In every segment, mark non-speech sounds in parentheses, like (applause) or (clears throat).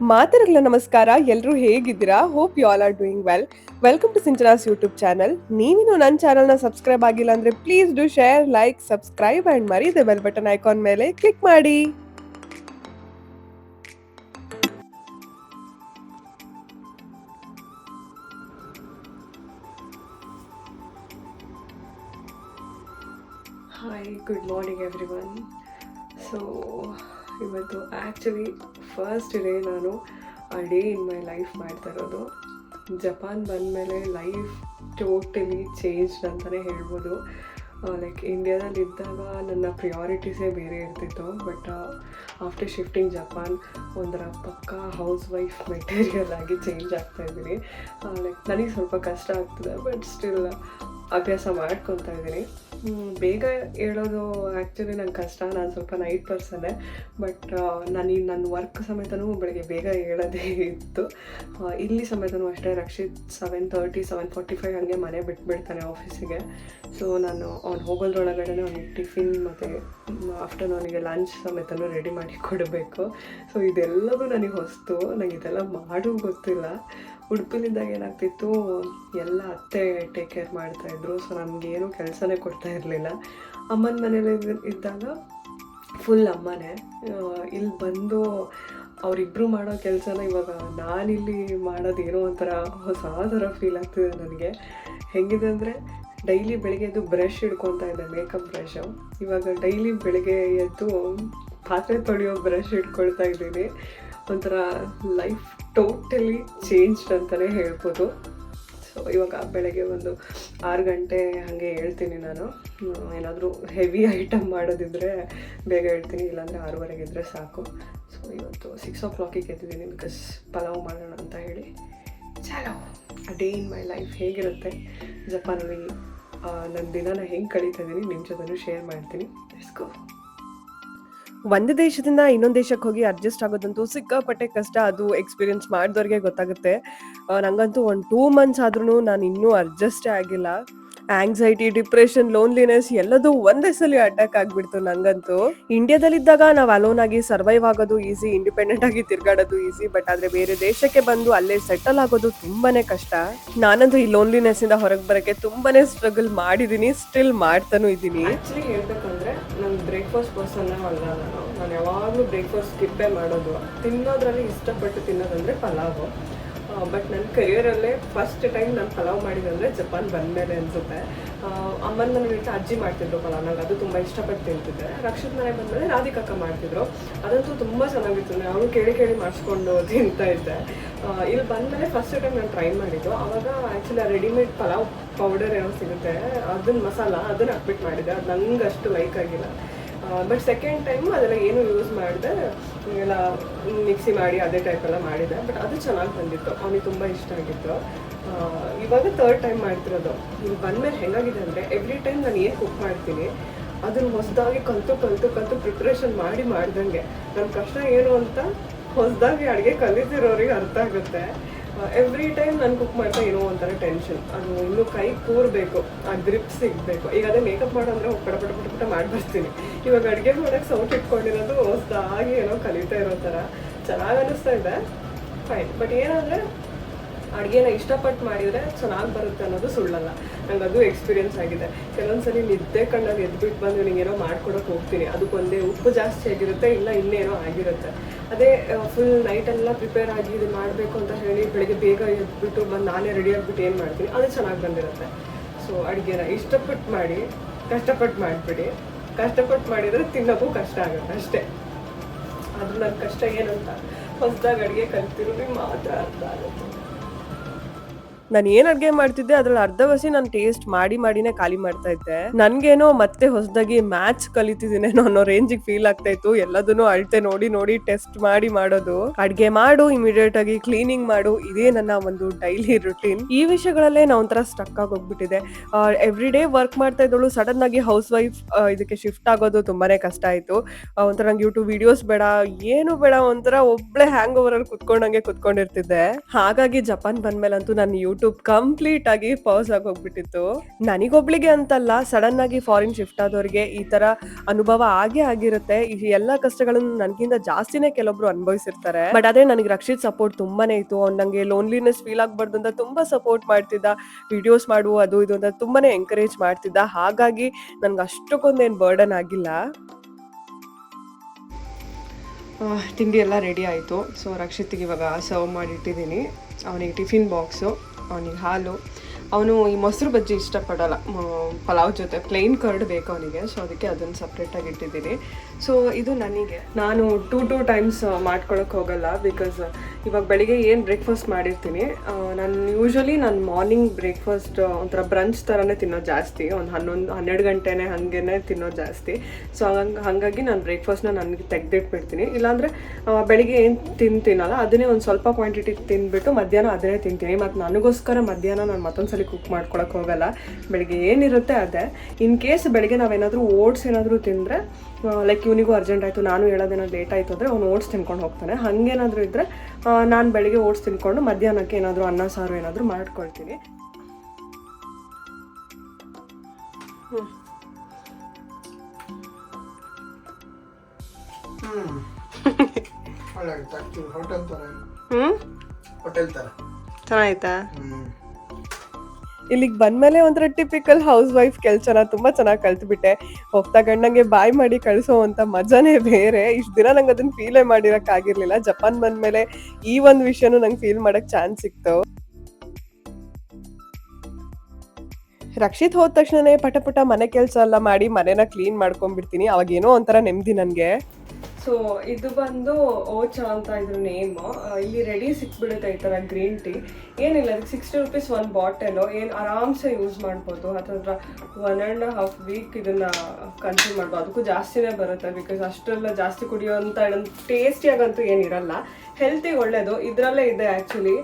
ಮಾತರಗಳ ನಮಸ್ಕಾರ ಎಲ್ಲರೂ ಹೇಗಿದ್ದೀರಾ? Hope you all are doing well welcome to Sinchana's YouTube channel ನೀವಿನ್ನು ನನ್ನ ಚಾನಲ್ನ ಸಬ್ಸ್ಕ್ರೈಬ್ ಆಗಿಲ್ಲ ಅಂದ್ರೆ please do share like subscribe and the bell button icon ಮೇಲೆ ಕ್ಲಿಕ್ ಮಾಡಿ. Hi good morning everyone so ಇವತ್ತು ಆ್ಯಕ್ಚುಲಿ ಫಸ್ಟ್ ಡೇ ನಾನು ಆ ಡೇ ಇನ್ ಮೈ ಲೈಫ್ ಮಾಡ್ತಾ ಇರೋದು. ಜಪಾನ್ ಬಂದಮೇಲೆ ಲೈಫ್ ಟೋಟಲಿ ಚೇಂಜ್ ಅಂತಲೇ ಹೇಳ್ಬೋದು. ಲೈಕ್ ಇಂಡಿಯಾದಲ್ಲಿ ಇದ್ದಾಗ ನನ್ನ ಪ್ರಿಯಾರಿಟೀಸೇ ಬೇರೆ ಇರ್ತಿತ್ತು. ಬಟ್ ಆಫ್ಟರ್ ಶಿಫ್ಟಿಂಗ್ ಜಪಾನ್ ಒಂದರ ಪಕ್ಕಾ ಹೌಸ್ ವೈಫ್ ಮೆಟೀರಿಯಲ್ ಆಗಿ ಚೇಂಜ್ ಆಗ್ತಾ ಇದ್ದೀನಿ. ಲೈಕ್ ನನಗೆ ಸ್ವಲ್ಪ ಕಷ್ಟ ಆಗ್ತದೆ ಬಟ್ ಸ್ಟಿಲ್ ಅಭ್ಯಾಸ ಮಾಡ್ಕೊತಾ ಇದ್ದೀನಿ. ಬೇಗ ಹೇಳೋದು ಆ್ಯಕ್ಚುಲಿ ನಂಗೆ ಕಷ್ಟ. ನಾನು ಸ್ವಲ್ಪ ನೈಟ್ ಪರ್ಸನ್ನೇ ಬಟ್ ನಾನು ನನ್ನ ವರ್ಕ್ ಸಮೇತನೂ ಬೆಳಗ್ಗೆ ಬೇಗ ಹೇಳೋದೇ ಇತ್ತು. ಇಲ್ಲಿ ಸಮೇತನೂ ಅಷ್ಟೇ. Rakshit seven thirty seven forty five ಹಂಗೆ ಮನೆ ಬಿಟ್ಬಿಡ್ತಾನೆ ಆಫೀಸಿಗೆ ಸೊ ನಾನು ಅವ್ನು ಹೋಗೋದ್ರೊಳಗಡೆ ಅವ್ನಿಗೆ ಟಿಫಿನ್ ಮತ್ತು ಆಫ್ಟರ್ನೂನಿಗೆ ಲಂಚ್ ಸಮೇತನೂ ರೆಡಿ ಮಾಡಿ ಕೊಡಬೇಕು. ಸೊ ಇದೆಲ್ಲದೂ ನನಗೆ ಹೊಸ್ತು. ನನಗೆ ಇದೆಲ್ಲ ಮಾಡೋ ಗೊತ್ತಿಲ್ಲ. ಉಡುಪಿಲಿದ್ದಾಗ ಏನಾಗ್ತಿತ್ತು, ಎಲ್ಲ ಅತ್ತೆ ಟೇಕ್ ಕೇರ್ ಮಾಡ್ತಾಯಿದ್ರು ಸೊ ನಮಗೇನು ಕೆಲಸನೇ ಕೊಡ್ತಾ ಇರಲಿಲ್ಲ. ಅಮ್ಮನ ಮನೇಲಿ ಇದ್ದ- ಇದ್ದಾಗ ಫುಲ್ ಅಮ್ಮನೇ. ಇಲ್ಲಿ ಬಂದು ಅವರಿಬ್ಬರು ಮಾಡೋ ಕೆಲಸನ ಇವಾಗ ನಾನಿಲ್ಲಿ ಮಾಡೋದೇನೋ ಒಂಥರ ಹೊಸ ಥರ ಫೀಲ್ ಆಗ್ತಿದೆ ನನಗೆ. ಹೆಂಗಿದೆ ಅಂದರೆ, ಡೈಲಿ ಬೆಳಗ್ಗೆ ಎದ್ದು ಬ್ರಷ್ ಹಿಡ್ಕೊತಾ ಇದ್ದೆ ಮೇಕಪ್ ಬ್ರಷು ಇವಾಗ ಡೈಲಿ ಬೆಳಗ್ಗೆ ಎದ್ದು ಪಾತ್ರೆ ತೊಳೆಯೋ ಬ್ರಷ್ ಹಿಡ್ಕೊಳ್ತಾ ಇದ್ದೀನಿ. ಒಂಥರ ಲೈಫ್ ಟೋಟಲಿ ಚೇಂಜ್ಡ್ ಅಂತಲೇ ಹೇಳ್ಬೋದು. ಸೊ ಇವಾಗ ಬೆಳಗ್ಗೆ ಒಂದು ಆರು ಗಂಟೆ ಹಾಗೆ ಹೇಳ್ತೀನಿ ನಾನು. ಏನಾದರೂ ಹೆವಿ ಐಟಮ್ ಮಾಡೋದಿದ್ರೆ ಬೇಗ ಹೇಳ್ತೀನಿ, ಇಲ್ಲಾಂದರೆ ಆರೂವರೆಗೆ ಇದ್ದರೆ ಸಾಕು. ಸೊ ಇವತ್ತು ಸಿಕ್ಸ್ ಓ ಕ್ಲಾಕಿಗೆ ಎದ್ದಿದ್ದೀನಿ ಬಿಕಾಸ್ ಪಲಾವ್ ಮಾಡೋಣ ಅಂತ ಹೇಳಿ. ಚಲೋ ಡೇ ಇನ್ ಮೈ ಲೈಫ್ ಹೇಗಿರುತ್ತೆ? ಜಪಾನಲ್ಲಿ ನನ್ನ ದಿನಾನ ಹೆಂಗೆ ಕಳೀತಾ ಇದ್ದೀನಿ ನಿಮ್ಮ ಜೊತೆನೂ ಶೇರ್ ಮಾಡ್ತೀನಿ. ಲೆಟ್ಸ್ ಒಂದು ದೇಶದಿಂದ ಇನ್ನೊಂದು ದೇಶಕ್ಕೆ ಹೋಗಿ ಅಡ್ಜಸ್ಟ್ ಆಗೋದಂತೂ ಸಿಕ್ಕಾಪಟ್ಟೆ ಕಷ್ಟ. ಅದು ಎಕ್ಸ್ಪೀರಿಯನ್ಸ್ ಮಾಡಿದವ್ರಿಗೆ ಗೊತ್ತಾಗುತ್ತೆ. ನಂಗಂತೂ ಒಂದು ಟೂ ಮಂತ್ಸ್ ಆದ್ರೂ ನಾನು ಇನ್ನೂ ಅಡ್ಜಸ್ಟೇ ಆಗಿಲ್ಲ ಆಂಗ್ಸೈಟಿ ಡಿಪ್ರೆಷನ್ ಲೋನ್ಲಿನೆಸ್ ಎಲ್ಲದೂ ಒಂದೇ ಸಲ ಅಟ್ಯಾಕ್ ಆಗ್ಬಿಡ್ತು ನಂಗಂತೂ. ಇಂಡಿಯಾದಲ್ಲಿದ್ದಾಗ ನಾವು ಅಲೋನ್ ಆಗಿ ಸರ್ವೈವ್ ಆಗೋದು ಈಸಿ ಇಂಡಿಪೆಂಡೆಂಟ್ ಆಗಿ ತಿರ್ಗಾಡೋದು ಈಸಿ ಬಟ್ ಆದ್ರೆ ಬೇರೆ ದೇಶಕ್ಕೆ ಬಂದು ಅಲ್ಲೇ ಸೆಟಲ್ ಆಗೋದು ತುಂಬಾನೇ ಕಷ್ಟ. ನಾನಂತೂ ಈ ಲೋನ್ಲಿನೆಸ್ ಇಂದ ಹೊರಗೆ ಬರಕ್ಕೆ ತುಂಬಾನೇ ಸ್ಟ್ರಗಲ್ ಮಾಡಿದೀನಿ ಸ್ಟಿಲ್ ಮಾಡ್ತಾನೂ ಇದ್ದೀನಿ ಆಕ್ಚುಲಿ ನಾನು ಬ್ರೇಕ್ಫಾಸ್ಟ್ ಪರ್ಸನ್ ಅಲ್ಲ, ನಾನು ನಾನು ಯಾವಾಗಲೂ ಬ್ರೇಕ್ಫಾಸ್ಟ್ ಸ್ಕಿಪ್ಪೇ ಮಾಡೋದು. ತಿನ್ನೋದ್ರಲ್ಲಿ ಇಷ್ಟಪಟ್ಟು ತಿನ್ನೋದಂದ್ರೆ ಪಲಾವು. ಬಟ್ ನನ್ನ ಕರಿಯರಲ್ಲೇ ಫಸ್ಟ್ ಟೈಮ್ ನಾನು ಪಲಾವ್ ಮಾಡಿದಂದ್ರೆ ಜಪಾನ್ ಬಂದಮೇಲೆ ಅನ್ಸುತ್ತೆ. ಅಮ್ಮನ ಮನೆಗಿಂತ ಅಜ್ಜಿ ಮಾಡ್ತಿದ್ರು ಪಲಾವ್ ನಂಗೆ ಅದು ತುಂಬ ಇಷ್ಟಪಟ್ಟು ತಿಂತಿದ್ದೆ. ರಕ್ಷಿತ್ ಮನೆ ಬಂದಮೇಲೆ ರಾಧಿಕಕ್ಕ ಮಾಡ್ತಿದ್ರು. ಅದಂತೂ ತುಂಬ ಚೆನ್ನಾಗಿತ್ತು ನಾನು ಕೇಳಿ ಕೇಳಿ ಮಾಡಿಸ್ಕೊಂಡು ತಿಂತಾ ಇದ್ದೆ. ಆ, ಇಲ್ಲಿ ಬಂದಮೇಲೆ ಫಸ್ಟ್ ಟೈಮ್ ನಾನು ಟ್ರೈ ಮಾಡಿದ್ದು. ಆವಾಗ ಆ್ಯಕ್ಚುಲಿ ರೆಡಿಮೇಡ್ ಪಲಾವ್ ಪೌಡರ್ ಏನೋ ಸಿಗುತ್ತೆ ಅದನ್ನ ಮಸಾಲ ಅದನ್ನ ಹಾಕ್ಬಿಟ್ಟು ಮಾಡಿದ್ದೆ. ಅದು ನಂಗೆ ಅಷ್ಟು ಲೈಕ್ ಆಗಿಲ್ಲ. ಬಟ್ ಸೆಕೆಂಡ್ ಟೈಮು ಅದೆಲ್ಲ ಏನು ಯೂಸ್ ಮಾಡಿದೆ. ಎಲ್ಲ ಮಿಕ್ಸಿ ಮಾಡಿ ಅದೇ ಟೈಪ್ ಎಲ್ಲ ಮಾಡಿದೆ. ಬಟ್ ಅದು ಚೆನ್ನಾಗಿ ಬಂದಿತ್ತು. ಅವನಿಗೆ ತುಂಬ ಇಷ್ಟ ಆಗಿತ್ತು. ಇವಾಗ ತರ್ಡ್ ಟೈಮ್ ಮಾಡ್ತಿರೋದು. ಇಲ್ಲಿ ಬಂದಮೇಲೆ ಹೆಂಗಾಗಿದೆ ಅಂದರೆ ಎವ್ರಿ ಟೈಮ್ ನಾನು ಏನು ಕುಕ್ ಮಾಡ್ತೀನಿ, ಅದನ್ನು ಹೊಸದಾಗಿ ಕಲಿತು ಕಲಿತು ಕಲಿತು ಪ್ರಿಪ್ರೇಷನ್ ಮಾಡಿ ಮಾಡ್ದಂಗೆ. ನನ್ನ ಕಷ್ಟ ಏನು ಅಂತ, ಹೊಸದಾಗಿ ಅಡುಗೆ ಕಲಿತಿರೋರಿಗೆ ಅರ್ಥ ಆಗುತ್ತೆ. ಎವ್ರಿ ಟೈಮ್ ನಾನು ಕುಕ್ ಮಾಡ್ತಾ ಏನೋ ಒಂಥರ ಟೆನ್ಷನ್ ಅದು ಇನ್ನೂ ಕೈ ಕೂರಬೇಕು, ಆ ಗ್ರಿಪ್ ಸಿಗಬೇಕು. ಈಗ ಅದೇ ಮೇಕಪ್ ಮಾಡೋ ಅಂದರೆ ಪಟ ಪಟ ಪಟ ಪಟ ಮಾಡ್ಬರ್ತೀನಿ ಇವಾಗ ಅಡುಗೆ ಮಾಡೋಕ್ಕೆ ಸೌಟ್ ಇಟ್ಕೊಂಡಿರೋದು ಹೊಸದಾಗಿ ಏನೋ ಕಲಿತಾ ಇರೋ ಥರ ಚೆನ್ನಾಗಿ ಅನ್ನಿಸ್ತಾ ಇದೆ. ಫೈನ್ ಬಟ್ ಏನಂದರೆ ಅಡುಗೆನ ಇಷ್ಟಪಟ್ಟು ಮಾಡಿದರೆ ಚೆನ್ನಾಗಿ ಬರುತ್ತೆ ಅನ್ನೋದು ಸುಳ್ಳಲ್ಲ. ನಂಗೆ ಅದು ಎಕ್ಸ್ಪೀರಿಯೆನ್ಸ್ ಆಗಿದೆ. ಕೆಲವೊಂದ್ಸಲಿ ನಿದ್ದೆ ಕಣ್ಣಲ್ಲಿ ಎದ್ಬಿಟ್ಟು ಬಂದು ನಿನಗೇನೋ ಮಾಡ್ಕೊಡೋಕೆ ಹೋಗ್ತೀನಿ. ಅದಕ್ಕೊಂದೇ ಉಪ್ಪು ಜಾಸ್ತಿ ಆಗಿರುತ್ತೆ, ಇಲ್ಲ ಇನ್ನೇನೋ ಆಗಿರುತ್ತೆ. ಅದೇ ಫುಲ್ ನೈಟೆಲ್ಲ ಪ್ರಿಪೇರ್ ಆಗಿ ಇದು ಮಾಡಬೇಕು ಅಂತ ಹೇಳಿ ಬೆಳಿಗ್ಗೆ ಬೇಗ ಎದ್ಬಿಟ್ಟು ಬಂದು ನಾನೇ ರೆಡಿ ಆಗಿಬಿಟ್ಟು ಏನು ಮಾಡ್ತೀನಿ, ಅದು ಚೆನ್ನಾಗಿ ಬಂದಿರುತ್ತೆ. ಸೊ ಅಡುಗೆನ ಇಷ್ಟಪಟ್ಟು ಮಾಡಿ, ಕಷ್ಟಪಟ್ಟು ಮಾಡಿಬಿಡಿ. ಕಷ್ಟಪಟ್ಟು ಮಾಡಿದರೆ ತಿನ್ನೋಕ್ಕೂ ಕಷ್ಟ ಆಗುತ್ತೆ ಅಷ್ಟೇ. ಅದು ನನ್ನ ಕಷ್ಟ ಏನಂತ? ಹೊಸದಾಗಿ ಅಡುಗೆ ಕಲ್ತಿರೋದು ಮಾತ್ರ ಅರ್ಥ ಆಗುತ್ತೆ. ನಾನು ಏನ್ ಅಡ್ಗೆ ಮಾಡ್ತಿದ್ದೆ, ಅದ್ರಲ್ಲಿ ಅರ್ಧ ವಸಿ ನಾನು ಟೇಸ್ಟ್ ಮಾಡಿ ಮಾಡಿನೇ ಖಾಲಿ ಮಾಡ್ತಾ ಇದ್ದೆ. ನನ್ಗೇನೋ ಮತ್ತೆ ಹೊಸದಾಗಿ ಮ್ಯಾಚ್ ಕಲಿತಿದ್ದೀನೇನೋ ಅನ್ನೋ ರೇಂಜಿಗೆ ಫೀಲ್ ಆಗ್ತಾ ಇತ್ತು. ಎಲ್ಲದನ್ನು ಅಳತೆ ನೋಡಿ ನೋಡಿ ಟೆಸ್ಟ್ ಮಾಡಿ ಮಾಡೋದು. ಅಡ್ಗೆ ಮಾಡು ಇಮಿಡಿಯೇಟ್ ಆಗಿ ಕ್ಲೀನಿಂಗ್ ಮಾಡು. ಇದೇ ನನ್ನ ಒಂದು ಡೈಲಿ ರುಟೀನ್ ಈ ವಿಷಯಗಳಲ್ಲೇ ನಾ ಒಂಥರ ಸ್ಟಕ್ ಆಗಿ ಹೋಗ್ಬಿಟ್ಟಿದೆ ಎವ್ರಿ ಡೇ ವರ್ಕ್ ಮಾಡ್ತಾ ಇದ್ದಳು. ಸಡನ್ ಆಗಿ ಹೌಸ್ ವೈಫ್ ಇದಕ್ಕೆ ಶಿಫ್ಟ್ ಆಗೋದು ತುಂಬಾನೇ ಕಷ್ಟ ಆಯ್ತು. ಒಂಥರ ನಂಗೆ ಯೂಟ್ಯೂಬ್ ವಿಡಿಯೋಸ್ ಬೇಡ, ಏನು ಬೇಡ, ಒಂಥರ ಒಬ್ಳೆ ಹ್ಯಾಂಗ್ ಓವರ್ ಅಲ್ಲಿ ಕುತ್ಕೊಂಡಂಗೆ ಕುತ್ಕೊಂಡಿರ್ತಿದ್ದೆ. ಹಾಗಾಗಿ ಜಪಾನ್ ಬಂದ್ಮೇಲಂತೂ ನಾನು ಯೂಟ್ಯೂಬ್ ಕಂಪ್ಲೀಟ್ ಆಗಿ ಪಾಸ್ ಆಗಿ ಹೋಗ್ಬಿಟ್ಟಿತ್ತು ನನಗೊಬ್ಳಿಗೆ ಅಂತಲ್ಲ ಸಡನ್ ಆಗಿ ಫಾರಿನ್ ಶಿಫ್ಟ್ ಆದವ್ರಿಗೆ ಈ ತರ ಅನುಭವ ಆಗೇ ಆಗಿರುತ್ತೆ. ಈ ಎಲ್ಲಾ ಕಷ್ಟಗಳನ್ನು ನನಗಿಂತ ಜಾಸ್ತಿನೇ ಕೆಲವೊಬ್ರು ಅನುಭವಿಸಿರ್ತಾರೆ. ಬಟ್ ಅದೇ ನನಗೆ ರಕ್ಷಿತ್ ಸಪೋರ್ಟ್ ತುಂಬಾನೇ ಇತ್ತು. ಅವ್ನು ನಂಗೆ ಲೋನ್ಲಿನೆಸ್ ಫೀಲ್ ಆಗ್ಬಾರ್ದು ಅಂತ ತುಂಬಾ ಸಪೋರ್ಟ್ ಮಾಡ್ತಿದ್ದ. ವಿಡಿಯೋಸ್ ಮಾಡುವ ಅದು ಇದು ಅಂತ ತುಂಬಾನೇ ಎಂಕರೇಜ್ ಮಾಡ್ತಿದ್ದ. ಹಾಗಾಗಿ ನನ್ಗೆ ಅಷ್ಟಕ್ಕೊಂದೇನು ಬರ್ಡನ್ ಆಗಿಲ್ಲ. ತಿಂಡಿ ಎಲ್ಲ ರೆಡಿ ಆಯಿತು. ಸೊ ರಕ್ಷಿತ್ಗೆ ಇವಾಗ ಸರ್ವ್ ಮಾಡಿಟ್ಟಿದ್ದೀನಿ ಅವನಿಗೆ ಟಿಫಿನ್ ಬಾಕ್ಸು ಅವನಿಗೆ ಹಾಲು. ಅವನು ಈ ಮೊಸರು ಬಜ್ಜಿ ಇಷ್ಟಪಡಲ್ಲ. ಪಲಾವ್ ಜೊತೆ ಪ್ಲೇನ್ ಕರ್ಡ್ ಬೇಕು ಅವನಿಗೆ. ಸೊ ಅದಕ್ಕೆ ಅದನ್ನು ಸಪ್ರೇಟಾಗಿ ಇಟ್ಟಿದ್ದೀನಿ ಸೊ ಇದು ನನಗೆ. ನಾನು ಟೂ ಟೂ ಟೈಮ್ಸ್ ಮಾಡ್ಕೊಳಕ್ಕೆ ಹೋಗಲ್ಲ ಬಿಕಾಸ್ ಇವಾಗ ಬೆಳಿಗ್ಗೆ ಏನು ಬ್ರೇಕ್ಫಾಸ್ಟ್ ಮಾಡಿರ್ತೀನಿ ನಾನು ಯೂಶ್ವಲಿ ನಾನು ಮಾರ್ನಿಂಗ್ ಬ್ರೇಕ್ಫಾಸ್ಟ್ ಒಂಥರ ಬ್ರಂಚ್ ಥರನೇ ತಿನ್ನೋದು ಜಾಸ್ತಿ. ಒಂದು ಹನ್ನೊಂದು, ಹನ್ನೆರಡು ಗಂಟೆನೇ ಹಾಗೇನೆ ತಿನ್ನೋದು ಜಾಸ್ತಿ. ಸೊ ಹಂಗೆ, ಹಾಗಾಗಿ ನಾನು ಬ್ರೇಕ್ಫಾಸ್ಟ್ನ ನನಗೆ ತೆಗೆದಿಟ್ಬಿಡ್ತೀನಿ. ಇಲ್ಲಾಂದರೆ ಬೆಳಿಗ್ಗೆ ಏನು ತಿಂತೀನಲ್ಲ, ಅದನ್ನೇ ಒಂದು ಸ್ವಲ್ಪ ಕ್ವಾಂಟಿಟಿ ತಿಂದ್ಬಿಟ್ಟು ಮಧ್ಯಾಹ್ನ ಅದನ್ನೇ ತಿಂತೀನಿ. ಮತ್ತು ನನಗೋಸ್ಕರ ಮಧ್ಯಾಹ್ನ ನಾನು ಮತ್ತೊಂದು ಸಲ ಕುಕ್ ಮಾಡ್ಕೊಳಕ್ಕೆ ಹೋಗಲ್ಲ. ಬೆಳಿಗ್ಗೆ ಏನಿರುತ್ತೆ ಅದೇ. ಇನ್ ಕೇಸ್ ಬೆಳಿಗ್ಗೆ ನಾವೇನಾದರೂ ಓಟ್ಸ್ ಏನಾದರೂ ತಿಂದರೆ ಲೈಕ್ ಇವನಿಗೂ ಅರ್ಜೆಂಟ್ ಆಯಿತು ನಾನು ಹೇಳೋದೇನೋ ಲೇಟ್ ಆಯಿತು ಅಂದರೆ ಅವ್ನು ಓಟ್ಸ್ ತಿನ್ಕೊಂಡು ಹೋಗ್ತಾನೆ. ಹಾಗೇನಾದರೂ ಇದ್ದರೆ ನಾನು ಬೆಳಿಗ್ಗೆ ಓಟ್ಸ್ ತಿನ್ಕೊಂಡು ಮಧ್ಯಾಹ್ನಕ್ಕೆ ಏನಾದರೂ ಅನ್ನ ಸಾರು ಏನಾದರೂ ಮಾಡ್ಕೊಳ್ತೀನಿ. ಹ್ಞೂ ಹ್ಮ್. (laughs) ಇಲ್ಲಿಗೆ ಬಂದ್ಮೇಲೆ ಒಂಥರ ಟಿಪಿಕಲ್ ಹೌಸ್ ವೈಫ್ ಕೆಲಸನ ತುಂಬಾ ಚೆನ್ನಾಗಿ ಕಲ್ತ್ಬಿಟ್ಟೆ. ಹೋಗ್ತಾ ಗಂಡಂಗೆ ಬಾಯ್ ಮಾಡಿ ಕಳಿಸೋ ಅಂತ ಮಜಾನೇ ಬೇರೆ. ಇಷ್ಟು ದಿನ ನಂಗೆ ಅದನ್ನ ಫೀಲೇ ಮಾಡಿರಕ್ ಆಗಿರ್ಲಿಲ್ಲ. ಜಪಾನ್ ಬಂದ್ಮೇಲೆ ಈ ಒಂದು ವಿಷಯನೂ ನಂಗೆ ಫೀಲ್ ಮಾಡಕ್ ಚಾನ್ಸ್ ಸಿಕ್ತು. ರಕ್ಷಿತ್ ಹೋದ ತಕ್ಷಣನೇ ಪಟ ಪಟ ಮನೆ ಕೆಲಸ ಎಲ್ಲ ಮಾಡಿ ಮನೆನ ಕ್ಲೀನ್ ಮಾಡ್ಕೊಂಡ್ಬಿಡ್ತೀನಿ. ಅವಾಗ ಏನೋ ಒಂಥರ ನೆಮ್ಮದಿ ನನಗೆ ಸೊ ಇದು ಬಂದು ಓಚಾ ಅಂತ ಇದ್ರ ನೇಮ್ ಇಲ್ಲಿ ರೆಡಿ ಸಿಕ್ಬಿಡುತ್ತೆ ಈ ಥರ ಗ್ರೀನ್ ಟೀ ಏನಿಲ್ಲ, ಅದಕ್ಕೆ ಸಿಕ್ಸ್ಟಿ ರುಪೀಸ್ ಒಂದು ಬಾಟಲು ಏನು ಆರಾಮ್ಸೆ ಯೂಸ್ ಮಾಡ್ಬೋದು. ಅಥವಾ ಒನ್ ಆ್ಯಂಡ್ ಹಾಫ್ ವೀಕ್ ಇದನ್ನ ಕನ್ಸ್ಯೂಮ್ ಮಾಡ್ಬೋದು. ಅದಕ್ಕೂ ಜಾಸ್ತಿನೇ ಬರುತ್ತೆ ಬಿಕಾಸ್ ಅಷ್ಟೆಲ್ಲ ಜಾಸ್ತಿ ಕುಡಿಯೋಂಥ ಟೇಸ್ಟಿಯಾಗಂತೂ ಏನಿರಲ್ಲ ಹೆಲ್ತಿಗೆ ಒಳ್ಳೆಯದು ಇದರಲ್ಲೇ ಇದೆ ಆ್ಯಕ್ಚುಲಿ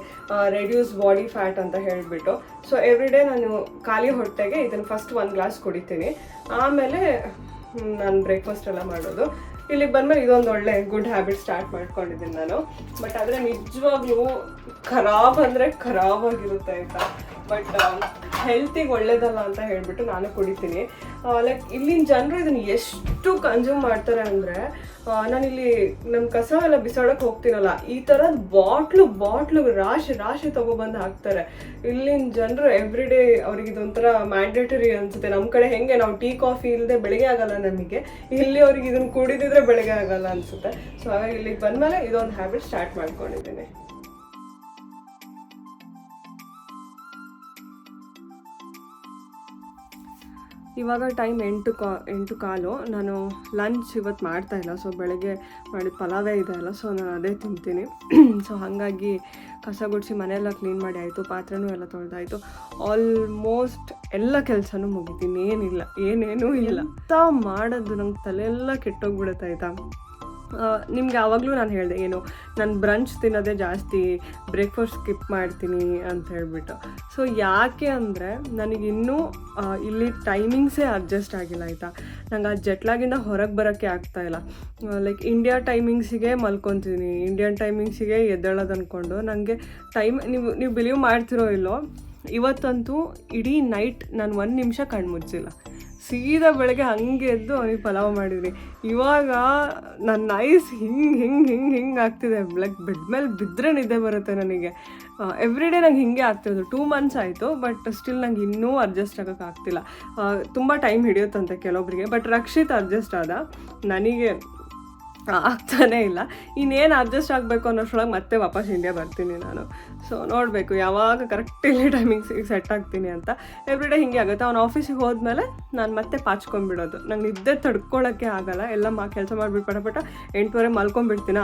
ರೆಡ್ಯೂಸ್ ಬಾಡಿ ಫ್ಯಾಟ್ ಅಂತ ಹೇಳಿಬಿಟ್ಟು. ಸೊ ಎವ್ರಿ ಡೇ ನಾನು ಖಾಲಿ ಹೊಟ್ಟೆಗೆ ಇದನ್ನು ಫಸ್ಟ್ ಒಂದು ಗ್ಲಾಸ್ ಕುಡಿತೀನಿ. ಆಮೇಲೆ ನಾನು ಬ್ರೇಕ್ಫಾಸ್ಟ್ ಎಲ್ಲ ಮಾಡೋದು. ಇಲ್ಲಿಗೆ ಬಂದ್ಮೇಲೆ ಇದೊಂದು ಒಳ್ಳೆ ಗುಡ್ ಹ್ಯಾಬಿಟ್ ಸ್ಟಾರ್ಟ್ ಮಾಡ್ಕೊಂಡಿದ್ದೀನಿ ನಾನು. ಬಟ್ ಆದರೆ ನಿಜವಾಗ್ಲೂ ಖರಾಬ್ ಅಂದರೆ ಖರಾಬ್ ಆಗಿರುತ್ತೆ ಆಯಿತಾ ಬಟ್ ಹೆಲ್ತಿಗೆ ಒಳ್ಳೇದಲ್ಲ ಅಂತ ಹೇಳಿಬಿಟ್ಟು ನಾನು ಕುಡಿತೀನಿ. ಲೈಕ್ ಇಲ್ಲಿನ ಜನರು ಇದನ್ನು ಎಷ್ಟು ಕನ್ಸ್ಯೂಮ್ ಮಾಡ್ತಾರೆ ಅಂದರೆ ನಾನಿಲ್ಲಿ ನಮ್ಮ ಕಸ ಎಲ್ಲ ಬಿಸಾಡೋಕೆ ಹೋಗ್ತೀನಲ್ಲ, ಈ ಥರದ ಬಾಟ್ಲು ಬಾಟ್ಲು ರಾಶಿ ರಾಶಿ ತೊಗೊಬಂದು ಹಾಕ್ತಾರೆ. ಇಲ್ಲಿನ ಜನರು ಎವ್ರಿ ಡೇ ಅವ್ರಿಗೆ ಇದೊಂಥರ ಮ್ಯಾಂಡೇಟರಿ ಅನಿಸುತ್ತೆ. ನಮ್ಮ ಕಡೆ ಹೆಂಗೆ ನಾವು ಟೀ, ಕಾಫಿ ಇಲ್ಲದೆ ಬೆಳಗ್ಗೆ ಆಗಲ್ಲ ನಮಗೆ. ಇಲ್ಲಿ ಅವ್ರಿಗೆ ಇದನ್ನು ಕುಡಿದಿದ್ರೆ ಬೆಳಗ್ಗೆ ಆಗಲ್ಲ ಅನ್ಸುತ್ತೆ. ಸೊ ಹಾಗಾಗಿ ಇಲ್ಲಿಗೆ ಬಂದ್ಮೇಲೆ ಇದೊಂದು ಹ್ಯಾಬಿಟ್ ಸ್ಟಾರ್ಟ್ ಮಾಡ್ಕೊಂಡಿದ್ದೀನಿ. ಇವಾಗ ಟೈಮ್ ಎಂಟು ಕಾ, ಎಂಟು ಕಾಲು. ನಾನು ಲಂಚ್ ಇವತ್ತು ಮಾಡ್ತಾ ಇಲ್ಲ. ಸೊ ಬೆಳಗ್ಗೆ ಮಾಡಿದ ಪಲಾವೇ ಇದೆ ಅಲ್ಲ ಸೊ ನಾನು ಅದೇ ತಿಂತೀನಿ. (clears throat) ಸೊ ಹಾಗಾಗಿ ಕಸ ಗುಡಿಸಿ ಮನೆಯೆಲ್ಲ ಕ್ಲೀನ್ ಮಾಡಿ ಆಯಿತು, ಪಾತ್ರೆನೂ ಎಲ್ಲ ತೊಳೆದಾಯಿತು. ಆಲ್ಮೋಸ್ಟ್ ಎಲ್ಲ ಕೆಲಸನೂ ಮುಗಿತೀನಿ ಏನಿಲ್ಲ ಏನೇನೂ ಇಲ್ಲ. ಅಂತ ಮಾಡೋದು, ನಂಗೆ ತಲೆಯೆಲ್ಲ ಕೆಟ್ಟೋಗ್ಬಿಡುತ್ತೆ ಆಯಿತಾ? ನಿಮ್ಗೆ ಯಾವಾಗಲೂ ನಾನು ಹೇಳಿದೆ, ಏನು, ನಾನು ಬ್ರಂಚ್ ತಿನ್ನೋದೇ ಜಾಸ್ತಿ ಬ್ರೇಕ್ಫಾಸ್ಟ್ ಸ್ಕಿಪ್ ಮಾಡ್ತೀನಿ ಅಂತ ಹೇಳ್ಬಿಟ್ಟು. ಸೊ ಯಾಕೆ ಅಂದರೆ ನನಗಿನ್ನೂ ಇಲ್ಲಿ ಟೈಮಿಂಗ್ಸೇ ಅಡ್ಜಸ್ಟ್ ಆಗಿಲ್ಲ, ಆಯಿತಾ? ನಂಗೆ ಆ ಜೆಟ್ಲಾಗಿಂದ ಹೊರಗೆ ಬರೋಕ್ಕೆ ಆಗ್ತಾಯಿಲ್ಲ ಲೈಕ್ ಇಂಡಿಯಾ ಟೈಮಿಂಗ್ಸಿಗೆ ಮಲ್ಕೊತೀನಿ. ಇಂಡಿಯನ್ ಟೈಮಿಂಗ್ಸಿಗೆ ಎದ್ದೇಳೋದು ಅಂದ್ಕೊಂಡು ನನಗೆ ಟೈಮ್ ನೀವು ನೀವು ಬಿಲೀವ್ ಮಾಡ್ತಿರೋ ಇಲ್ಲೋ, ಇವತ್ತಂತೂ ಇಡೀ ನೈಟ್ ನಾನು ಒಂದು ನಿಮಿಷ ಕಣ್ಣು ಮುಚ್ಚಿಲ್ಲ ಸೀದಾ ಬೆಳಗ್ಗೆ ಹಂಗೆ ಎದ್ದು ಅವನಿಗೆ ಪಲಾವ್ ಮಾಡಿದ್ರಿ ಇವಾಗ ನನ್ನ ಐಸ್ ಹಿಂಗೆ ಹಿಂಗೆ ಹಿಂಗೆ ಹಿಂಗೆ ಆಗ್ತಿದೆ. ಲೈಕ್ ಬೆಡ್ ಮೇಲೆ ಬಿದ್ದರೆ ನಿದ್ದೆ ಬರುತ್ತೆ ನನಗೆ. ಎವ್ರಿ ಡೇ ನಂಗೆ ಹಿಂಗೆ ಆಗ್ತಿರೋದು ಟೂ ಮಂತ್ಸ್ ಆಯಿತು ಬಟ್ ಸ್ಟಿಲ್ ನಂಗೆ ಇನ್ನೂ ಅಡ್ಜಸ್ಟ್ ಆಗೋಕ್ಕಾಗ್ತಿಲ್ಲ ತುಂಬ ಟೈಮ್ ಹಿಡಿಯುತ್ತಂತೆ ಕೆಲವೊಬ್ಬರಿಗೆ ಬಟ್ ರಕ್ಷಿತ್ ಅಡ್ಜಸ್ಟ್ ಆದ. ನನಗೆ ಆಗ್ತಾನೇ ಇಲ್ಲ. ಇನ್ನೇನು ಅಡ್ಜಸ್ಟ್ ಆಗಬೇಕು ಅನ್ನೋಷ್ರೊಳಗೆ ಮತ್ತೆ ವಾಪಸ್ ಇಂಡಿಯಾ ಬರ್ತೀನಿ ನಾನು. ಸೊ ನೋಡಬೇಕು, ಯಾವಾಗ ಕರೆಕ್ಟ್ ಇಲ್ಲಿ ಟೈಮಿಂಗ್ಸಿಗೆ ಸೆಟ್ ಆಗ್ತೀನಿ ಅಂತ. ಎವ್ರಿ ಡೇ ಹಿಂಗೆ ಆಗುತ್ತೆ. ಅವ್ನು ಆಫೀಸಿಗೆ ಹೋದ್ಮೇಲೆ ನಾನು ಮತ್ತೆ ಪಾಚ್ಕೊಂಡ್ಬಿಡೋದು. ನಂಗೆ ನಿದ್ದೆ ತಡ್ಕೊಳ್ಳೋಕ್ಕೆ ಆಗಲ್ಲ. ಎಲ್ಲ ಮಾ ಕೆಲಸ ಮಾಡಿಬಿಟ್ಟು ಪಟ ಎಂಟೂವರೆ ಎಂಟುವರೆ ಮಲ್ಕೊಂಡ್ಬಿಡ್ತೀನ.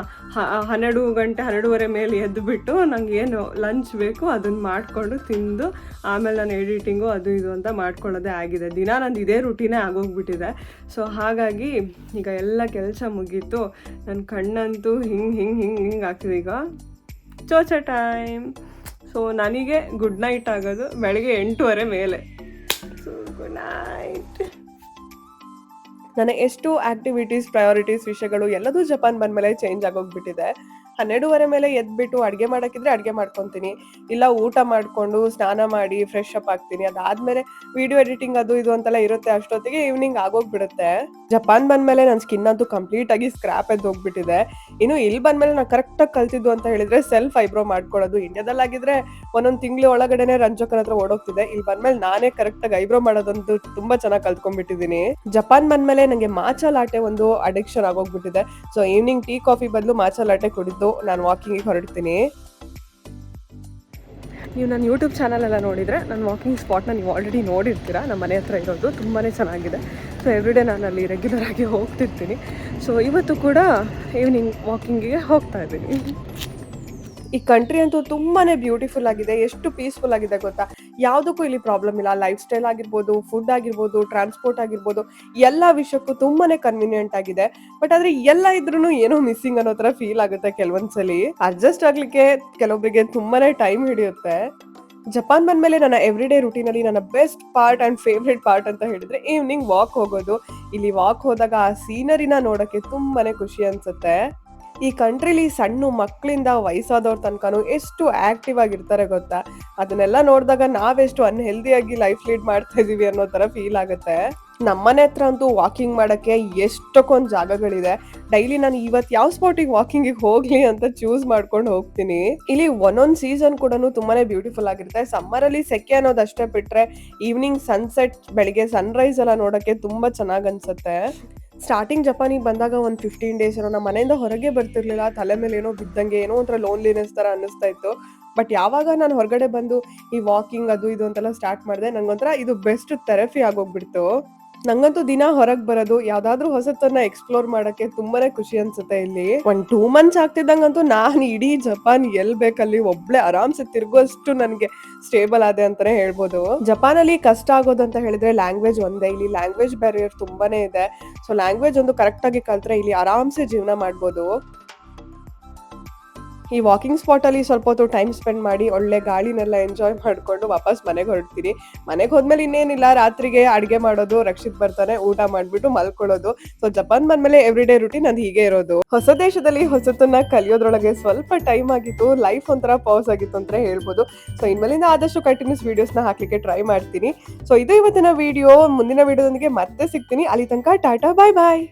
ಹನ್ನೆರಡು ಗಂಟೆ, ಹನ್ನೆರಡುವರೆ ಮೇಲೆ ಎದ್ದು ಬಿಟ್ಟು ನಂಗೆ ಏನು ಲಂಚ್ ಬೇಕು ಅದನ್ನು ಮಾಡಿಕೊಂಡು ತಿಂದು, ಆಮೇಲೆ ನಾನು ಎಡಿಟಿಂಗು ಅದು ಇದು ಅಂತ ಮಾಡ್ಕೊಳ್ಳೋದೇ ಆಗಿದೆ. ದಿನ ನಂದು ಇದೇ ರುಟೀನೇ ಆಗೋಗ್ಬಿಟ್ಟಿದೆ. ಸೊ ಹಾಗಾಗಿ ಈಗ ಎಲ್ಲ ಕೆಲಸ ಮುಗೀತು. ನನ್ನ ಕಣ್ಣಂತೂ ಹಿಂಗೆ ಹಿಂಗೆ ಹಿಂಗೆ ಹಿಂಗೆ ಆಗ್ತಿದೆ ಈಗ. ಚೋಚ ಟೈಮ್ ಸೊ ನನಗೆ ಗುಡ್ ನೈಟ್ ಆಗೋದು ಬೆಳಗ್ಗೆ ಎಂಟೂವರೆ ಮೇಲೆ. ಸೊ ಗುಡ್ ನೈಟ್ ನನ್ನ ಎಷ್ಟು ಆಕ್ಟಿವಿಟೀಸ್ ಪ್ರಯಾರಿಟೀಸ್ ವಿಷಯಗಳು ಎಲ್ಲದೂ ಜಪಾನ್ ಬಂದಮೇಲೆ ಚೇಂಜ್ ಆಗೋಗ್ಬಿಟ್ಟಿದೆ. ಹನ್ನೆರಡೂವರೆ ಮೇಲೆ ಎದ್ಬಿಟ್ಟು ಅಡ್ಗೆ ಮಾಡಕ್ಕಿದ್ರೆ ಅಡ್ಗೆ ಮಾಡ್ಕೊಂತೀನಿ. ಇಲ್ಲ ಊಟ ಮಾಡ್ಕೊಂಡು ಸ್ನಾನ ಮಾಡಿ ಫ್ರೆಶ್ ಅಪ್ ಆಗ್ತೀನಿ. ಅದಾದ್ಮೇಲೆ ವಿಡಿಯೋ ಎಡಿಟಿಂಗ್ ಅದು ಇದು ಅಂತೆಲ್ಲ ಇರುತ್ತೆ ಅಷ್ಟೊತ್ತಿಗೆ ಈವ್ನಿಂಗ್ ಆಗೋಗ್ಬಿಡುತ್ತೆ. ಜಪಾನ್ ಬಂದ್ಮೇಲೆ ನನ್ನ ಸ್ಕಿನ್ ಅಂತೂ ಕಂಪ್ಲೀಟ್ ಆಗಿ ಸ್ಕ್ರಾಪ್ ಎದ್ದು ಹೋಗ್ಬಿಟ್ಟಿದೆ. ಇನ್ನು ಇಲ್ಲಿ ಬಂದ್ಮೇಲೆ ನಾನು ಕರೆಕ್ಟ್ ಆಗಿ ಕಲ್ತಿದ್ದು ಅಂತ ಹೇಳಿದ್ರೆ ಸೆಲ್ಫ್ ಐಬ್ರೋ ಮಾಡ್ಕೊಳ್ಳೋದು. ಇಂಡಿಯಾದಲ್ಲಾಗಿದ್ರೆ ಒಂದೊಂದ್ ತಿಂಗಳು ಒಳಗಡೆನೆ ರಂಜಕನ ಹತ್ರ ಓಡೋಗ್ತಿದೆ ಇಲ್ಲಿ ಬಂದ್ಮೇಲೆ ನಾನೇ ಕರೆಕ್ಟ್ ಆಗಿ ಐಬ್ರೋ ಮಾಡೋದಂತೂ ತುಂಬಾ ಚೆನ್ನಾಗಿ ಕಲ್ತ್ಕೊಂಡ್ಬಿಟ್ಟಿದೀನಿ ಜಪಾನ್ ಬಂದ್ಮೇಲೆ ನಂಗೆ ಮಾಚಾ ಲಾಟೆ ಒಂದು ಅಡಿಕ್ಷನ್ ಆಗೋಗ್ಬಿಟ್ಟಿದೆ. ಸೊ ಈವ್ನಿಂಗ್ ಟೀ ಕಾಫಿ ಬದಲು ಮಾಚಾ ಲಾಟೆ ಕುಡಿದು ನಾನು ವಾಕಿಂಗ್ ಹೊರಡ್ತೀನಿ. ನೀವು ನನ್ನ ಯೂಟ್ಯೂಬ್ ಚಾನಲ್ ಎಲ್ಲ ನೋಡಿದರೆ ನನ್ನ ವಾಕಿಂಗ್ ಸ್ಪಾಟ್ನ ನೀವು ಆಲ್ರೆಡಿ ನೋಡಿರ್ತೀರ. ನಮ್ಮ ಮನೆ ಹತ್ರ ಇರೋದು ತುಂಬಾ ಚೆನ್ನಾಗಿದೆ. ಸೊ ಎವ್ರಿಡೇ ನಾನು ಅಲ್ಲಿ ರೆಗ್ಯುಲರ್ ಆಗಿ ಹೋಗ್ತಿರ್ತೀನಿ. ಸೊ ಇವತ್ತು ಕೂಡ ಈವ್ನಿಂಗ್ ವಾಕಿಂಗಿಗೆ ಹೋಗ್ತಾ ಇದ್ದೀನಿ. ಈ ಕಂಟ್ರಿ ಅಂತೂ ತುಂಬಾನೇ ಬ್ಯೂಟಿಫುಲ್ ಆಗಿದೆ, ಎಷ್ಟು ಪೀಸ್ಫುಲ್ ಆಗಿದೆ ಗೊತ್ತಾ? ಯಾವುದಕ್ಕೂ ಇಲ್ಲಿ ಪ್ರಾಬ್ಲಮ್ ಇಲ್ಲ. ಲೈಫ್ ಸ್ಟೈಲ್ ಆಗಿರ್ಬೋದು ಫುಡ್ ಆಗಿರ್ಬೋದು ಟ್ರಾನ್ಸ್ಪೋರ್ಟ್ ಆಗಿರ್ಬೋದು, ಎಲ್ಲ ವಿಷಯಕ್ಕೂ ತುಂಬಾನೇ ಕನ್ವಿನಿಯೆಂಟ್ ಆಗಿದೆ. ಬಟ್ ಆದ್ರೆ ಎಲ್ಲ ಇದ್ರೂ ಏನೋ ಮಿಸ್ಸಿಂಗ್ ಅನ್ನೋ ತರ ಫೀಲ್ ಆಗುತ್ತೆ ಕೆಲವೊಂದ್ಸಲಿ. ಅಡ್ಜಸ್ಟ್ ಆಗ್ಲಿಕ್ಕೆ ಕೆಲವೊಬ್ಬರಿಗೆ ತುಂಬಾನೇ ಟೈಮ್ ಹಿಡಿಯುತ್ತೆ. ಜಪಾನ್ ಬಂದ್ಮೇಲೆ ನನ್ನ ಎವ್ರಿ ಡೇ ರುಟೀನಲ್ಲಿ ನನ್ನ best part and favourite part ಅಂತ ಹೇಳಿದ್ರೆ ಈವ್ನಿಂಗ್ ವಾಕ್ ಹೋಗೋದು. ಇಲ್ಲಿ ವಾಕ್ ಹೋದಾಗ ಆ ಸೀನರಿನ ನೋಡೋಕ್ಕೆ ತುಂಬಾನೇ ಖುಷಿ ಅನ್ಸುತ್ತೆ. ಈ ಕಂಟ್ರಿಲಿ ಸಣ್ಣ ಮಕ್ಕಳಿಂದ ವಯಸ್ಸಾದವ್ರ ತನಕನೂ ಎಷ್ಟು ಆಕ್ಟಿವ್ ಆಗಿರ್ತಾರೆ ಗೊತ್ತಾ? ಅದನ್ನೆಲ್ಲ ನೋಡಿದಾಗ ನಾವೆಷ್ಟು ಅನ್ಹೆಲ್ದಿಯಾಗಿ ಲೈಫ್ ಲೀಡ್ ಮಾಡ್ತಾ ಇದೀವಿ ಅನ್ನೋ ತರ ಫೀಲ್ ಆಗುತ್ತೆ. ನಮ್ಮನೆ ಹತ್ರ ಅಂತೂ ವಾಕಿಂಗ್ ಮಾಡಕ್ಕೆ ಎಷ್ಟಕ್ಕೊಂದು ಜಾಗಗಳಿದೆ. ಡೈಲಿ ನಾನು ಇವತ್ತು ಯಾವ ಸ್ಪಾಟಿಗೆ ವಾಕಿಂಗಿಗೆ ಹೋಗ್ಲಿ ಅಂತ ಚೂಸ್ ಮಾಡ್ಕೊಂಡು ಹೋಗ್ತೀನಿ. ಇಲ್ಲಿ ಒಂದೊಂದು ಸೀಸನ್ ಕೂಡ ತುಂಬಾನೇ ಬ್ಯೂಟಿಫುಲ್ ಆಗಿರುತ್ತೆ. ಸಮ್ಮರ್ ಅಲ್ಲಿ ಸೆಕೆ ಅನ್ನೋದಷ್ಟೇ ಬಿಟ್ಟರೆ ಈವ್ನಿಂಗ್ ಸನ್ಸೆಟ್ ಬೆಳಿಗ್ಗೆ ಸನ್ರೈಸ್ ಎಲ್ಲ ನೋಡಕ್ಕೆ ತುಂಬಾ ಚೆನ್ನಾಗ್ ಅನ್ಸುತ್ತೆ. ಸ್ಟಾರ್ಟಿಂಗ್ ಜಪಾನಿಗೆ ಬಂದಾಗ ಒಂದು ಫಿಫ್ಟೀನ್ ಡೇಸ್ ಏನೋ ನಮ್ಮ ಮನೆಯಿಂದ ಹೊರಗೆ ಬರ್ತಿರ್ಲಿಲ್ಲ, ತಲೆ ಮೇಲೆ ಏನೋ ಬಿದ್ದಂಗೆ, ಏನೋ ಒಂಥರ ಲೋನ್ಲಿನೆಸ್ ಥರ ಅನ್ನಿಸ್ತಾ ಇತ್ತು. ಬಟ್ ಯಾವಾಗ ನಾನು ಹೊರಗಡೆ ಬಂದು ಈ ವಾಕಿಂಗ್ ಅದು ಇದು ಅಂತೆಲ್ಲ ಸ್ಟಾರ್ಟ್ ಮಾಡಿದೆ, ನಂಗೊಂಥರ ಇದು ಬೆಸ್ಟ್ ಥೆರಪಿ ಆಗೋಗ್ಬಿಡ್ತು. ನಂಗಂತೂ ದಿನ ಹೊರಗ್ ಬರೋದು, ಯಾವ್ದಾದ್ರು ಹೊಸತನ್ನ ಎಕ್ಸ್ಪ್ಲೋರ್ ಮಾಡಕ್ಕೆ ತುಂಬಾನೇ ಖುಷಿ ಅನ್ಸುತ್ತೆ ಇಲ್ಲಿ. ಒಂದ್ ಟೂ ಮಂತ್ಸ್ ಆಗ್ತಿದ್ದಂಗಂತೂ ನಾನು ಇಡೀ ಜಪಾನ್ ಎಲ್ ಬೇಕಲ್ಲಿ ಒಬ್ಳೆ ಆರಾಮ್ಸೆ ತಿರ್ಗೋಷ್ಟು ನನ್ಗೆ ಸ್ಟೇಬಲ್ ಆದೆ ಅಂತಾನೆ ಹೇಳ್ಬೋದು. ಜಪಾನ್ ಅಲ್ಲಿ ಕಷ್ಟ ಆಗೋದು ಅಂತ ಹೇಳಿದ್ರೆ ಲ್ಯಾಂಗ್ವೇಜ್ ಒಂದೇ, ಇಲ್ಲಿ ಲ್ಯಾಂಗ್ವೇಜ್ ಬ್ಯಾರಿಯರ್ ತುಂಬಾನೇ ಇದೆ. ಸೊ ಲ್ಯಾಂಗ್ವೇಜ್ ಒಂದು ಕರೆಕ್ಟ್ ಆಗಿ ಕಲ್ತ್ರೆ ಇಲ್ಲಿ ಆರಾಮ್ಸೆ ಜೀವನ ಮಾಡ್ಬೋದು. ಈ ವಾಕಿಂಗ್ ಸ್ಪಾಟ್ ಅಲ್ಲಿ ಸ್ವಲ್ಪ ಹೊತ್ತು ಟೈಮ್ ಸ್ಪೆಂಡ್ ಮಾಡಿ ಒಳ್ಳೆ ಗಾಳಿನೆಲ್ಲ ಎಂಜಾಯ್ ಮಾಡಿಕೊಂಡು ವಾಪಸ್ ಮನೆಗೆ ಹೊರಡ್ತೀನಿ. ಮನೆಗೆ ಹೋದ್ಮೇಲೆ ಇನ್ನೇನಿಲ್ಲ, ರಾತ್ರಿಗೆ ಅಡಿಗೆ ಮಾಡೋದು, ರಕ್ಷಿತ್ ಬರ್ತಾನೆ, ಊಟ ಮಾಡಿಬಿಟ್ಟು ಮಲ್ಕೊಳ್ಳೋದು. ಸೊ ಜಪಾನ್ ಬಂದ್ಮೇಲೆ ಎವ್ರಿ ಡೇ ರುಟೀನ್ ಅದು ಹೀಗೆ ಇರೋದು. ಹೊಸ ದೇಶದಲ್ಲಿ ಹೊಸತನ್ನ ಕಲಿಯೋದ್ರೊಳಗೆ ಸ್ವಲ್ಪ ಟೈಮ್ ಆಗಿತ್ತು ಲೈಫ್ ಒಂಥರ ಪಾಸ್ ಆಗಿತ್ತು ಅಂತ ಹೇಳ್ಬೋದು. ಸೊ ಇನ್ಮೇಲಿಂದ ಆದಷ್ಟು ಕಂಟಿನ್ಯೂಸ್ ವೀಡಿಯೋಸ್ನ ಹಾಕ್ಲಿಕ್ಕೆ ಟ್ರೈ ಮಾಡ್ತೀನಿ. ಸೊ ಇದು ಇವತ್ತಿನ ವಿಡಿಯೋ ಮುಂದಿನ ವಿಡಿಯೋದೊಂದಿಗೆ ಮತ್ತೆ ಸಿಗ್ತೀನಿ. ಅಲ್ಲಿ ತನಕ ಟಾಟಾ ಬಾಯ್ ಬಾಯ್